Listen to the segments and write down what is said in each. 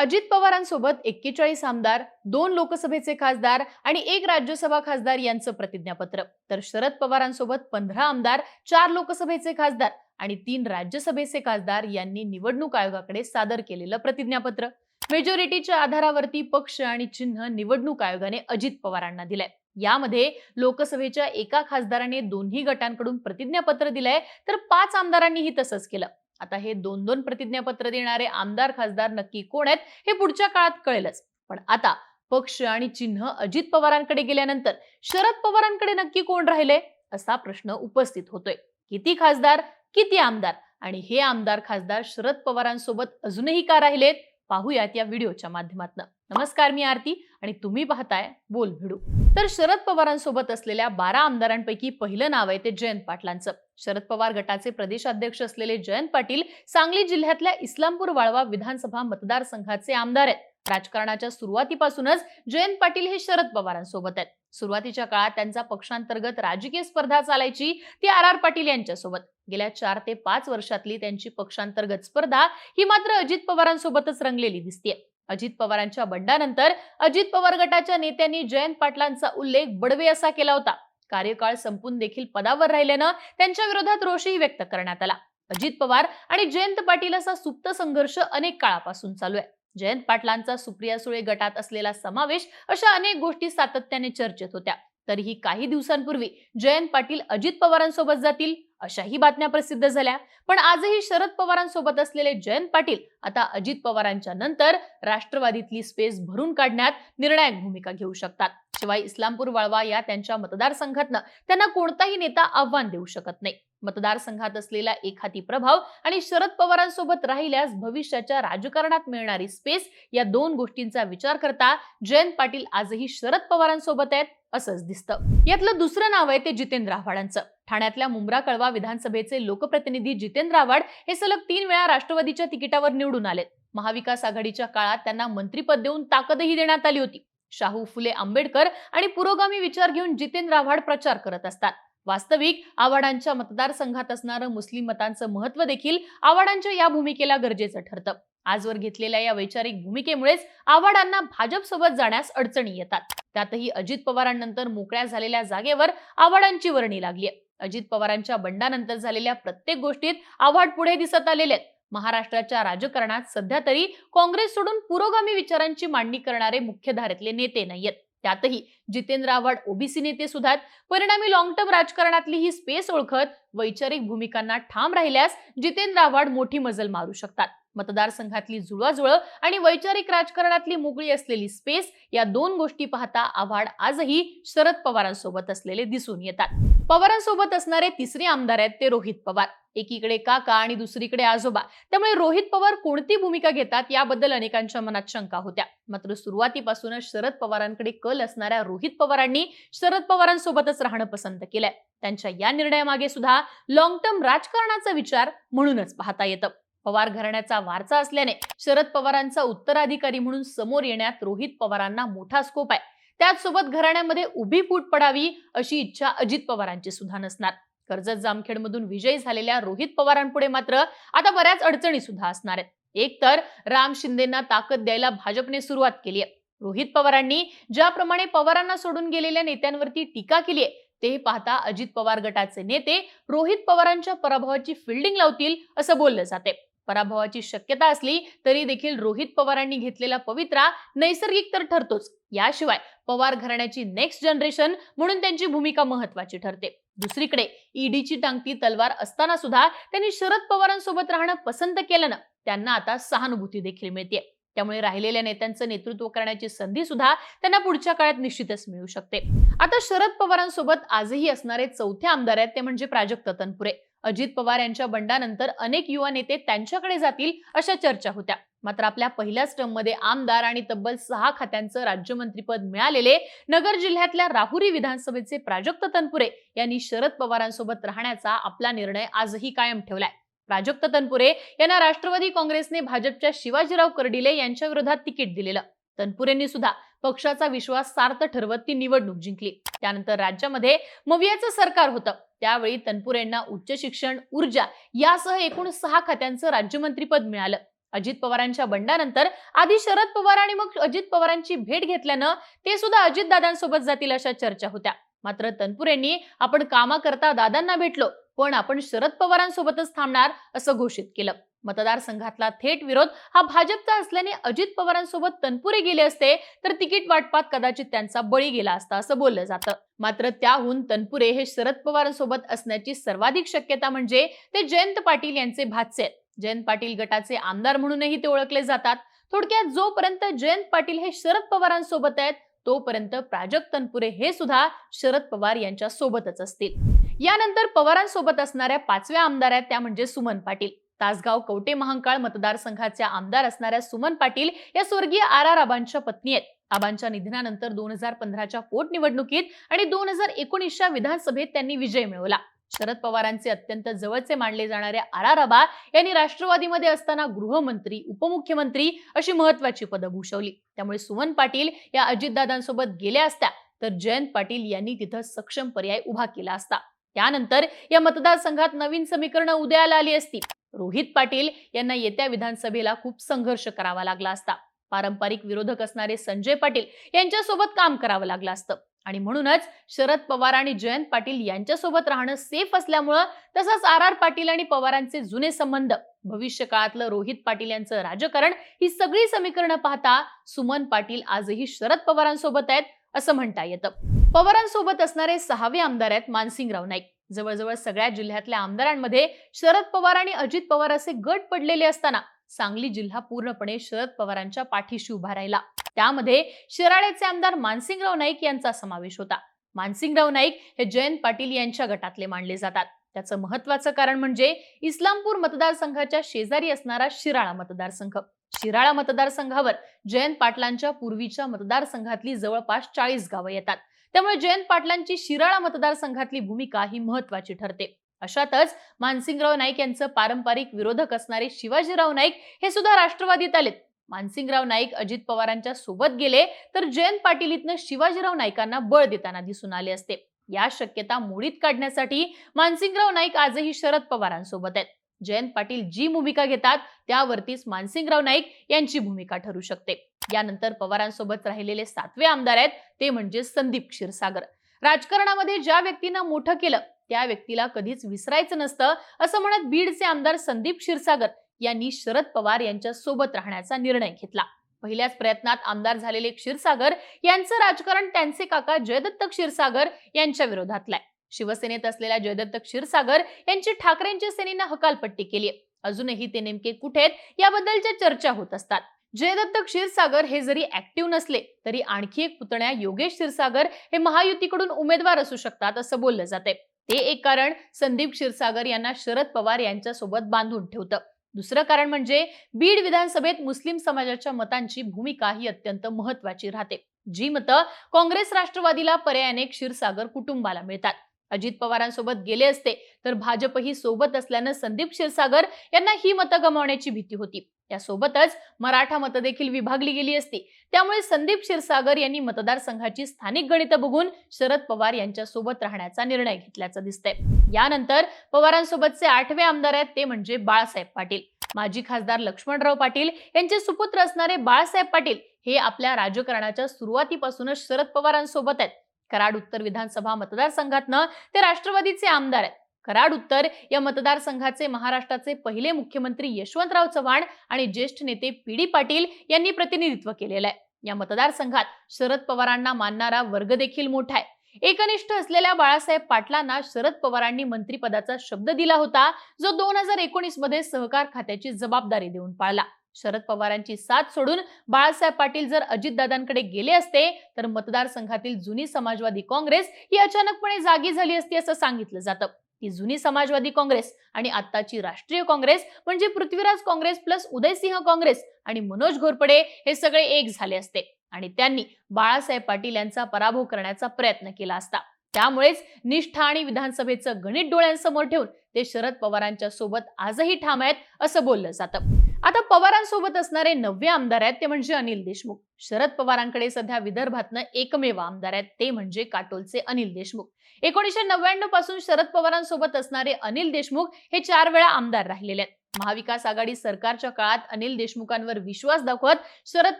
अजित पवारांसोबत एक्केचाळीस आमदार दोन लोकसभेचे खासदार आणि एक राज्यसभा खासदार यांचं प्रतिज्ञापत्र. तर शरद पवारांसोबत पंधरा आमदार चार लोकसभेचे खासदार आणि तीन राज्यसभेचे खासदार यांनी निवडणूक आयोगाकडे सादर केलेलं प्रतिज्ञापत्र. मेजॉरिटीच्या आधारावरती पक्ष आणि चिन्ह निवडणूक आयोगाने अजित पवारांना दिलंय. यामध्ये लोकसभेच्या एका खासदाराने दोन्ही गटांकडून प्रतिज्ञापत्र दिलंय तर पाच आमदारांनीही तसंच केलं. आता हे दोन दोन प्रतिज्ञापत्र देणारे आमदार खासदार नक्की कोण आहेत हे पुढच्या काळात कळेलच. पण आता पक्ष आणि चिन्ह अजित पवारांकडे गेल्यानंतर शरद पवारांकडे नक्की कोण राहिले असा प्रश्न उपस्थित होतोय. किती खासदार किती आमदार? आणि हे आमदार खासदार शरद पवारांसोबत अजूनही का राहिलेत? पाहूयात या व्हिडिओच्या माध्यमातून. नमस्कार मी आरती आणि तुम्ही पाहताय बोल भिडू. तर शरद पवारांसोबत असलेल्या बारा आमदारांपैकी पहिलं नाव आहे ते जयंत पाटलांचं. शरद पवार गटाचे प्रदेशाध्यक्ष असलेले जयंत पाटील सांगली जिल्ह्यातल्या इस्लामपूर वाळवा विधानसभा मतदारसंघाचे आमदार आहेत. राजकारणाच्या सुरुवातीपासूनच जयंत पाटील हे शरद पवारांसोबत आहेत. सुरुवातीच्या काळात त्यांचा पक्षांतर्गत राजकीय स्पर्धा चालायची ती आर आर पाटील यांच्यासोबत. गेल्या चार ते पाच वर्षातली त्यांची पक्षांतर्गत स्पर्धा ही मात्र अजित पवारांसोबतच रंगलेली दिसतीये. अजित पवारांच्या बंडानंतर अजित पवार गटाच्या नेत्यांनी जयंत पाटलांचा उल्लेख बडवे असा केला होता. कार्यकाळ संपून देखील पदावर राहिल्यानं त्यांच्या विरोधात रोषही व्यक्त करण्यात आला. अजित पवार आणि जयंत पाटील असा सुप्त संघर्ष अनेक काळापासून चालू आहे. जयंत पाटलांचा सुप्रिया सुळे गटात असलेला समावेश अशा अनेक गोष्टी सातत्याने चर्चेत होत्या. तरीही काही दिवसांपूर्वी जयंत पाटील अजित पवारांसोबत जातील. अशाही बातम्या प्रसिद्ध झाल्या. पण आजही शरद पवारांसोबत असलेले जयंत पाटील आता अजित पवारांच्या नंतर राष्ट्रवादीतली स्पेस भरून काढण्यात निर्णायक भूमिका घेऊ शकतात. शिवाय इस्लामपूर वाळवा या त्यांच्या मतदारसंघातनं त्यांना कोणताही नेता आव्हान देऊ शकत नाही. मतदारसंघात असलेला एखादी प्रभाव आणि शरद पवारांसोबत राहिल्यास भविष्याच्या राजकारणात मिळणारी स्पेस या दोन गोष्टींचा विचार करता जयंत पाटील आजही शरद पवारांसोबत आहेत असंच दिसतं. यातलं दुसरं नाव आहे ते जितेंद्र आव्हाडांचं. ठाण्यातल्या मुंब्रा कळवा विधानसभेचे लोकप्रतिनिधी जितेंद्र आव्हाड हे सलग तीन वेळा राष्ट्रवादीच्या तिकिटावर निवडून आलेत. महाविकास आघाडीच्या काळात त्यांना मंत्रीपद देऊन ताकदही देण्यात आली होती. शाहू फुले आंबेडकर आणि पुरोगामी विचार घेऊन जितेंद्र आव्हाड प्रचार करत असतात. वास्तविक आव्हाडांच्या मतदारसंघात असणारं मुस्लिम मतांचं महत्त्व देखील आव्हाडांच्या या भूमिकेला गरजेचं ठरतं. आजवर घेतलेल्या या वैचारिक भूमिकेमुळेच आव्हाडांना भाजप सोबत जाण्यास अडचणी येतात. त्यातही अजित पवारांनंतर मोकळ्या झालेल्या जागेवर आव्हाडांची वर्णी लागली अजित पवारांच्या बंडानंतर झालेल्या प्रत्येक गोष्टीत आव्हाड पुढे दिसत आलेले आहेत. महाराष्ट्राच्या राजकारणात सध्या तरी काँग्रेस सोडून पुरोगामी विचारांची मांडणी करणारे मुख्यधारेतले नेते नाहीयेत. त्यातही जितेंद्र आव्हाड ओबीसी नेते सुद्धा परिणामी लॉंग टर्म राजकारणातली ही स्पेस ओळखत वैचारिक भूमिकांना ठाम राहिल्यास जितेंद्र आव्हाड मोठी मजल मारू शकतात. मतदारसंघातली जुळवाजुळव आणि वैचारिक राजकारणातली मोकळी असलेली स्पेस या दोन गोष्टी पाहता आव्हाड आजही शरद पवारांसोबत असलेले दिसून येतात. पवारांसोबत असणारे तिसरे आमदार आहेत ते रोहित पवार. एकीकडे काका आणि दुसरीकडे आजोबा. त्यामुळे रोहित पवार कोणती भूमिका घेतात याबद्दल अनेकांच्या मनात शंका होत्या. मात्र सुरुवातीपासूनच शरद पवारांकडे कल असणाऱ्या रोहित पवारांनी शरद पवारांसोबतच राहणं पसंत केलंय. त्यांच्या या निर्णयामागे सुद्धा लॉंग टर्म राजकारणाचा विचार म्हणूनच पाहता येतं. पवार घराण्याचा वारसा असल्याने शरद पवारांचा उत्तराधिकारी म्हणून समोर येण्यात रोहित पवारांना मोठा स्कोप आहे. त्याचसोबत घराण्यामध्ये उभी फूट पडावी अशी इच्छा अजित पवारांची सुद्धा नसणार. कर्जत जामखेडमधून विजयी झालेल्या रोहित पवारांपुढे मात्र आता बऱ्याच अडचणी सुद्धा असणार आहेत. एक तर राम शिंदेना ताकद द्यायला भाजपने सुरुवात केली आहे. रोहित पवारांनी ज्याप्रमाणे पवारांना सोडून गेलेल्या नेत्यांवरती टीका केली आहे ते पाहता अजित पवार गटाचे नेते रोहित पवारांच्या पराभवाची फिल्डिंग लावतील असं बोललं जाते पराभवाची शक्यता असली तरी देखील रोहित पवारांनी घेतलेला पवित्रा नैसर्गिक तर ठरतोच. याशिवाय पवार घराण्याची नेक्स्ट जनरेशन म्हणून त्यांची भूमिका महत्वाची ठरते. दुसरीकडे ईडीची टांगती तलवार असताना सुद्धा त्यांनी शरद पवारांसोबत राहणं पसंत केल्यानं त्यांना आता सहानुभूती देखील मिळते त्यामुळे राहिलेल्या नेत्यांचं नेतृत्व करण्याची संधी सुद्धा त्यांना पुढच्या काळात निश्चितच मिळू शकते. आता शरद पवारांसोबत आजही असणारे चौथे आमदार आहेत ते म्हणजे प्राजक्त तनपुरे. अजित पवार यांच्या बंडानंतर अनेक युवा नेते त्यांच्याकडे जातील अशा चर्चा होत्या. मात्र आपल्या पहिल्याच स्टंपमध्ये आमदार आणि तब्बल सहा खात्यांचं राज्यमंत्रीपद मिळालेले नगर जिल्ह्यातल्या राहुरी विधानसभेचे प्राजक्त तनपुरे यांनी शरद पवारांसोबत राहण्याचा आपला निर्णय आजही कायम ठेवलाय. प्राजक्त तनपुरे यांना राष्ट्रवादी काँग्रेसने भाजपच्या शिवाजीराव कर्डिले यांच्या विरोधात तिकीट दिलेलं. तनपुरेंनी सुद्धा पक्षाचा विश्वास सार्थ ठरवत ती निवडणूक जिंकली. त्यानंतर राज्यामध्ये मवियाचं सरकार होतं. त्यावेळी तनपुरेंना उच्च शिक्षण ऊर्जा यासह एकूण सहा खात्यांचं राज्यमंत्रीपद मिळालं. अजित पवारांच्या बंडानंतर आधी शरद पवार आणि मग अजित पवारांची भेट घेतल्यानं ते सुद्धा अजितदादांसोबत जातील अशा चर्चा होत्या. मात्र तनपुरेंनी आपण कामाकरता दादांना भेटलो पण आपण शरद पवारांसोबतच थांबणार असं घोषित केलं. मतदारसंघातला थेट विरोध हा भाजपचा असल्याने अजित पवारांसोबत तनपुरे गेले असते तर तिकीट वाटपात कदाचित त्यांचा बळी गेला असता असं बोललं जातं. मात्र त्याहून तनपुरे हे शरद पवारांसोबत असण्याची सर्वाधिक शक्यता म्हणजे ते जयंत पाटील यांचे भाचे आहेत. जयंत पाटील गटाचे आमदार म्हणूनही ते ओळखले जातात. थोडक्यात जोपर्यंत जयंत पाटील हे शरद पवारांसोबत आहेत तोपर्यंत प्राजक्त तनपुरे हे सुद्धा शरद पवार यांच्या सोबतच असतील. यानंतर पवारांसोबत असणाऱ्या पाचव्या आमदार आहेत त्या म्हणजे सुमन पाटील. तासगाव कवटे महांकाळ मतदारसंघाच्या आमदार असणाऱ्या सुमन पाटील या स्वर्गीय आर आर आबांच्या पत्नी आहेत. आबांच्या निधनानंतर दोन हजार पंधराच्या पोटनिवडणुकीत आणि दोन हजार एकोणीसच्या विधानसभेत त्यांनी विजय मिळवला. शरद पवारांचे अत्यंत जवळचे मानले जाणारे आर आर आबा यांनी राष्ट्रवादीमध्ये असताना गृहमंत्री उपमुख्यमंत्री अशी महत्वाची पदं भूषवली. त्यामुळे सुमन पाटील या अजितदादांसोबत गेल्या असत्या तर जयंत पाटील यांनी तिथं सक्षम पर्याय उभा केला असता. त्यानंतर या मतदारसंघात नवीन समीकरणं उदयाला आली असती. रोहित पाटील यांना येत्या विधानसभेला खूप संघर्ष करावा लागला असता. पारंपरिक विरोधक असणारे संजय पाटील यांच्यासोबत काम करावं लागलं असतं. आणि म्हणूनच शरद पवार आणि जयंत पाटील यांच्यासोबत राहणं सेफ असल्यामुळं तसंच आर आर पाटील आणि पवारांचे जुने संबंध भविष्य काळातलं रोहित पाटील यांचं राजकारण ही सगळी समीकरणं पाहता सुमन पाटील आजही शरद पवारांसोबत आहेत असं म्हणता येतं. पवारांसोबत असणारे सहावे आमदार आहेत मानसिंगराव नाईक. जवळजवळ सगळ्या जिल्ह्यातल्या आमदारांमध्ये शरद पवार आणि अजित पवार असे गट पडलेले असताना सांगली जिल्हा पूर्णपणे शरद पवारांच्या पाठीशी उभा राहिला. त्यामध्ये शिराळ्याचे आमदार मानसिंगराव नाईक यांचा समावेश होता. मानसिंगराव नाईक हे जयंत पाटील यांच्या गटातले मानले जातात. त्याचं महत्वाचं कारण म्हणजे इस्लामपूर मतदारसंघाच्या शेजारी असणारा शिराळा मतदारसंघ. शिराळा मतदारसंघावर जयंत पाटलांच्या पूर्वीच्या मतदारसंघातली जवळपास चाळीस गावं येतात. त्यामुळे जयंत पाटलांची शिराळा मतदारसंघातली भूमिका ही महत्वाची ठरते. अशातच मानसिंगराव नाईक यांचं पारंपरिक विरोधक असणारे शिवाजीराव नाईक हे सुद्धा राष्ट्रवादीत आलेत. मानसिंगराव नाईक अजित पवारांच्या सोबत गेले तर जयंत पाटील इथनं शिवाजीराव नाईकांना बळ देताना दिसून आले असते. या शक्यता मोडीत काढण्यासाठी मानसिंगराव नाईक आजही शरद पवारांसोबत आहेत. जयंत पाटील जी भूमिका घेतात त्यावरतीच मानसिंगराव नाईक यांची भूमिका ठरू शकते. यानंतर पवारांसोबत राहिलेले सातवे आमदार आहेत ते म्हणजे संदीप क्षीरसागर. राजकारणामध्ये ज्या व्यक्तीनं मोठं केलं त्या व्यक्तीला कधीच विसरायचं नसतं असं म्हणत बीडचे आमदार संदीप क्षीरसागर यांनी शरद पवार यांच्या सोबत राहण्याचा निर्णय घेतला. पहिल्याच प्रयत्नात आमदार झालेले क्षीरसागर यांचं राजकारण त्यांचे काका जयदत्त क्षीरसागर यांच्या विरोधातलं आहे. शिवसेनेत असलेल्या जयदत्त क्षीरसागर यांची ठाकरेंच्या सेनेनं हकालपट्टी केली अजूनही ते नेमके कुठे आहेत याबद्दलच्या चर्चा होत असतात. जयदत्त क्षीरसागर हे जरी ऍक्टिव्ह नसले तरी आणखी एक पुतण्या योगेश क्षीरसागर हे महायुतीकडून उमेदवार असू शकतात असं बोललं जाते ते एक कारण संदीप क्षीरसागर यांना शरद पवार यांच्यासोबत बांधून ठेवतं. दुसरं कारण म्हणजे बीड विधानसभेत मुस्लिम समाजाच्या मतांची भूमिका ही अत्यंत महत्वाची राहते. जी मतं काँग्रेस राष्ट्रवादीला पर्यायाने क्षीरसागर कुटुंबाला मिळतात. अजित पवारांसोबत गेले असते तर भाजपही सोबत असल्यानं संदीप क्षीरसागर यांना ही मतं गमावण्याची भीती होती. त्यासोबतच मराठा मतं देखील विभागली गेली असती. त्यामुळे संदीप क्षीरसागर यांनी मतदारसंघाची स्थानिक गणितं बघून शरद पवार यांच्यासोबत राहण्याचा निर्णय घेतल्याचं दिसतंय. यानंतर पवारांसोबतचे आठवे आमदार आहेत ते म्हणजे बाळासाहेब पाटील. माजी खासदार लक्ष्मणराव पाटील यांचे सुपुत्र असणारे बाळासाहेब पाटील हे आपल्या राजकारणाच्या सुरुवातीपासूनच शरद पवारांसोबत आहेत. कराड उत्तर विधानसभा मतदारसंघातनं ते राष्ट्रवादीचे आमदार आहेत. कराड उत्तर या मतदारसंघाचे महाराष्ट्राचे पहिले मुख्यमंत्री यशवंतराव चव्हाण आणि ज्येष्ठ नेते पी डी पाटील यांनी प्रतिनिधित्व केलेलं आहे. या मतदारसंघात शरद पवारांना मानणारा वर्ग देखील मोठा आहे. एकनिष्ठ असलेल्या बाळासाहेब पाटलांना शरद पवारांनी मंत्रिपदाचा शब्द दिला होता जो दोन हजार एकोणीसमध्ये सहकार खात्याची जबाबदारी देऊन पाळला. शरद पवारांची साथ सोडून बाळासाहेब पाटील जर अजितदादांकडे गेले असते तर मतदारसंघातील जुनी समाजवादी काँग्रेस ही अचानकपणे जागी झाली असती असं सांगितलं जातं. ती जुनी समाजवादी काँग्रेस आणि आत्ताची राष्ट्रीय काँग्रेस म्हणजे पृथ्वीराज काँग्रेस प्लस उदयसिंह काँग्रेस आणि मनोज घोरपडे हे सगळे एक झाले असते आणि त्यांनी बाळासाहेब पाटील यांचा पराभव करण्याचा प्रयत्न केला असता. त्यामुळेच निष्ठा आणि विधानसभेचं गणित डोळ्यांसमोर ठेवून ते शरद पवारांच्या सोबत आजही ठाम आहेत असं बोललं जातं. आता पवारांसोबत असणारे नववे आमदार आहेत ते म्हणजे अनिल देशमुख. शरद पवारांकडे सध्या विदर्भातनं एकमेव आमदार आहेत ते म्हणजे काटोलचे अनिल देशमुख. एकोणीशे नव्याण्णवपासून शरद पवारांसोबत असणारे अनिल देशमुख हे चार वेळा आमदार राहिलेले आहेत. महाविकास आघाडी सरकारच्या काळात अनिल देशमुखांवर विश्वास दाखवत शरद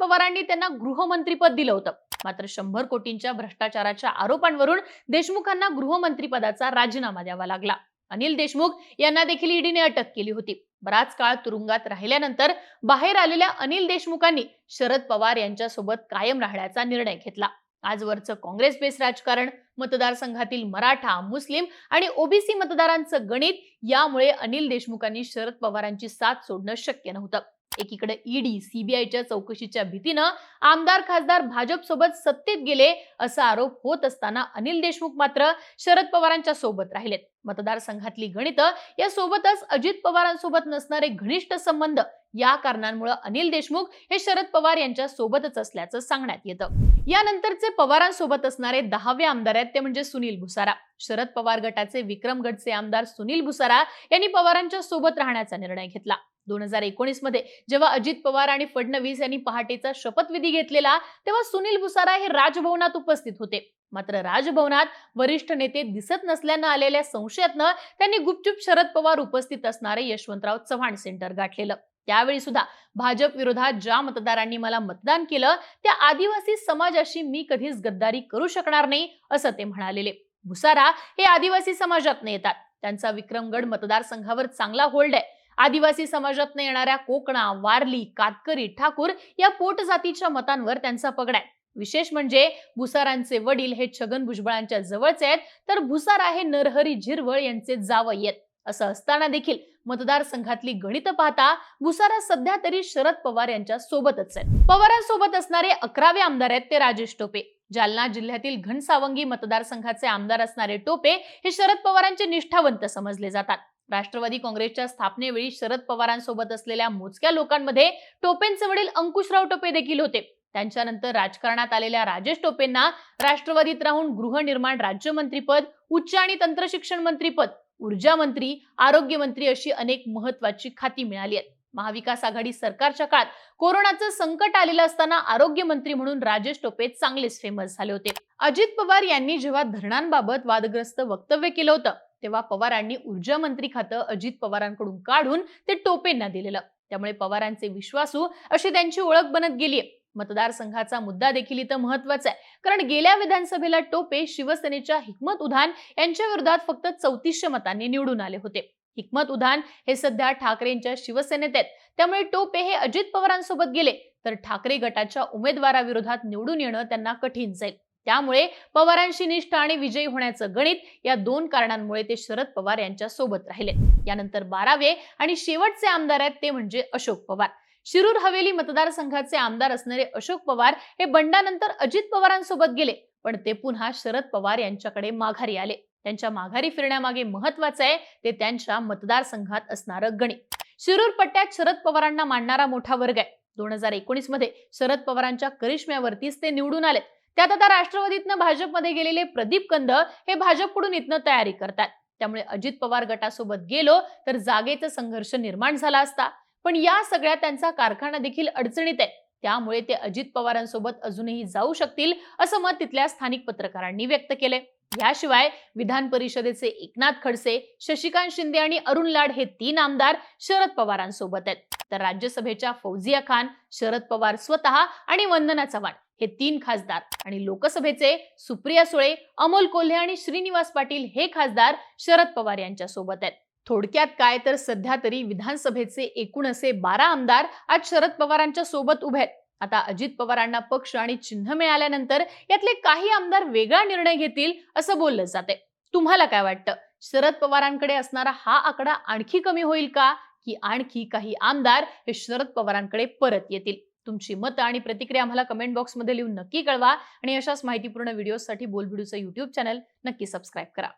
पवारांनी त्यांना गृहमंत्रीपद दिलं होतं. मात्र शंभर कोटींच्या भ्रष्टाचाराच्या आरोपांवरून देशमुखांना गृहमंत्रीपदाचा राजीनामा द्यावा लागला. अनिल देशमुख यांना देखील ईडीने अटक केली होती. बराच काळ तुरुंगात राहिल्यानंतर बाहेर आलेल्या अनिल देशमुखांनी शरद पवार यांच्यासोबत कायम राहण्याचा निर्णय घेतला. आजवरचं काँग्रेस बेस राजकारण मतदारसंघातील मराठा मुस्लिम आणि ओबीसी मतदारांचं गणित यामुळे अनिल देशमुखांनी शरद पवारांची साथ सोडणं शक्य नव्हतं. एकीकडे ईडी सीबीआयच्या चौकशीच्या भीतीनं आमदार खासदार भाजप सोबत सत्तेत गेले असा आरोप होत असताना अनिल देशमुख मात्र शरद पवारांच्या सोबत राहिलेत. मतदारसंघातली गणितं या सोबतच अजित पवारांसोबत नसणारे घनिष्ठ संबंध या कारणांमुळे अनिल देशमुख हे शरद पवार यांच्या सोबतच असल्याचं सांगण्यात येतं. यानंतरचे पवारांसोबत असणारे दहावे आमदार आहेत ते म्हणजे सुनील भुसारा. शरद पवार गटाचे विक्रमगडचे आमदार सुनील भुसारा यांनी पवारांच्या सोबत राहण्याचा निर्णय घेतला. दोन हजार एकोणीसमध्ये जेव्हा अजित पवार आणि फडणवीस यांनी पहाटेचा शपथविधी घेतलेला तेव्हा सुनील भुसारा हे राजभवनात उपस्थित होते. मात्र राजभवनात वरिष्ठ नेते दिसत नसल्यानं आलेल्या संशयातनं त्यांनी गुपचूप शरद पवार उपस्थित असणारे यशवंतराव चव्हाण सेंटर गाठलेलं. त्यावेळी सुद्धा भाजप विरोधात ज्या मतदारांनी मला मतदान केलं त्या आदिवासी समाजाशी मी कधीच गद्दारी करू शकणार नाही असं ते म्हणालेले. भुसारा हे आदिवासी समाजातनं येतात. त्यांचा विक्रमगड मतदारसंघावर चांगला होल्ड आहे. आदिवासी समाजातनं येणाऱ्या कोकणा वारली कातकरी ठाकूर या पोट जातीच्या मतांवर त्यांचा पगडा आहे. विशेष म्हणजे भुसारांचे वडील हे छगन भुजबळांच्या जवळचे आहेत तर भुसारा हे नरहरी झिरवळ यांचे जावई आहेत. असं असताना देखील मतदारसंघातली गणित पाहता भुसारा सध्या तरी शरद पवार यांच्या सोबतच आहेत. पवारांसोबत असणारे अकरावे आमदार आहेत ते राजेश टोपे. जालना जिल्ह्यातील घनसावंगी मतदारसंघाचे आमदार असणारे टोपे हे शरद पवारांचे निष्ठावंत समजले जातात. राष्ट्रवादी काँग्रेसच्या स्थापनेवेळी शरद पवारांसोबत असलेल्या मोजक्या लोकांमध्ये टोपेंचे वडील अंकुशराव टोपे देखील होते. त्यांच्यानंतर राजकारणात आलेल्या राजेश टोपेंना राष्ट्रवादीत राहून गृहनिर्माण राज्यमंत्रीपद उच्च आणि तंत्रशिक्षण मंत्रीपद ऊर्जा मंत्री आरोग्य मंत्री अशी अनेक महत्वाची खाती मिळाली आहेत. महाविकास आघाडी सरकारच्या काळात कोरोनाचं संकट आलेलं असताना आरोग्य मंत्री म्हणून राजेश टोपे चांगलेच फेमस झाले होते. अजित पवार यांनी जेव्हा धरणांबाबत वादग्रस्त वक्तव्य केलं होतं तेव्हा पवारांनी ऊर्जा मंत्री खातं अजित पवारांकडून काढून ते टोपेंना दिलेलं. त्यामुळे पवारांचे विश्वासू अशी त्यांची ओळख बनत गेलीय. मतदारसंघाचा मुद्दा देखील इथं महत्त्वाचा आहे. कारण गेल्या विधानसभेला टोपे शिवसेनेच्या हिकमत उधान यांच्या विरोधात फक्त चौतीसशे मतांनी निवडून आले होते. हिकमत उधान हे सध्या ठाकरेंच्या शिवसेनेत आहेत. त्यामुळे टोपे हे अजित पवारांसोबत गेले. तर ठाकरे गटाच्या उमेदवाराविरोधात निवडून येणं त्यांना कठीण जाईल. त्यामुळे पवारांशी निष्ठ आणि विजयी होण्याचं गणित या दोन कारणांमुळे ते शरद पवार यांच्या सोबत राहिले. यानंतर बारावे आणि शेवटचे आमदार आहेत ते म्हणजे अशोक पवार. शिरूर हवेली मतदारसंघाचे आमदार असणारे अशोक पवार हे बंडानंतर अजित पवारांसोबत गेले पण ते पुन्हा शरद पवार यांच्याकडे माघारी आले. त्यांच्या माघारी फिरण्यामागे महत्वाचं आहे ते त्यांच्या मतदारसंघात असणारं गणित. शिरूर पट्ट्यात शरद पवारांना मांडणारा मोठा वर्ग आहे. दोन हजार एकोणीसमध्ये शरद पवारांच्या करिश्म्यावरतीच ते निवडून आलेत. त्यात आता राष्ट्रवादीतनं भाजपमध्ये गेलेले प्रदीप कंद हे भाजपकडून इथनं तयारी करतात. त्यामुळे अजित पवार गटासोबत गेलो तर जागेचा संघर्ष निर्माण झाला असता. पण या सगळ्या त्यांचा कारखाना देखील अडचणीत आहे. त्यामुळे ते अजित पवारांसोबत अजूनही जाऊ शकतील असं मत तिथल्या स्थानिक पत्रकारांनी व्यक्त केले याशिवाय विधान परिषदेचे एकनाथ खडसे शशिकांत शिंदे आणि अरुण लाड हे तीन आमदार शरद पवारांसोबत आहेत. तर राज्यसभेच्या फौजिया खान शरद पवार स्वतः आणि वंदना चव्हाण. हे तीन खासदार आणि लोकसभेचे सुप्रिया सुळे अमोल कोल्हे आणि श्रीनिवास पाटील हे खासदार शरद पवार यांच्या सोबत आहेत. थोडक्यात काय तर सध्या तरी विधानसभेचे एकूण असे बारा आमदार आज शरद पवारांच्या सोबत उभे आहेत. आता अजित पवारांना पक्ष आणि चिन्ह मिळाल्यानंतर यातले काही आमदार वेगळा निर्णय घेतील असं बोललं जाते तुम्हाला काय वाटतं? शरद पवारांकडे असणारा हा आकडा आणखी कमी होईल का? की आणखी काही आमदार हे शरद पवारांकडे परत येतील? तुमची मतं आणि प्रतिक्रिया आम्हाला कमेंट बॉक्समध्ये लिहून नक्की कळवा आणि अशाच माहितीपूर्ण व्हिडिओसाठी बोलबिडूचं युट्यूब चॅनल नक्की सबस्क्राईब करा.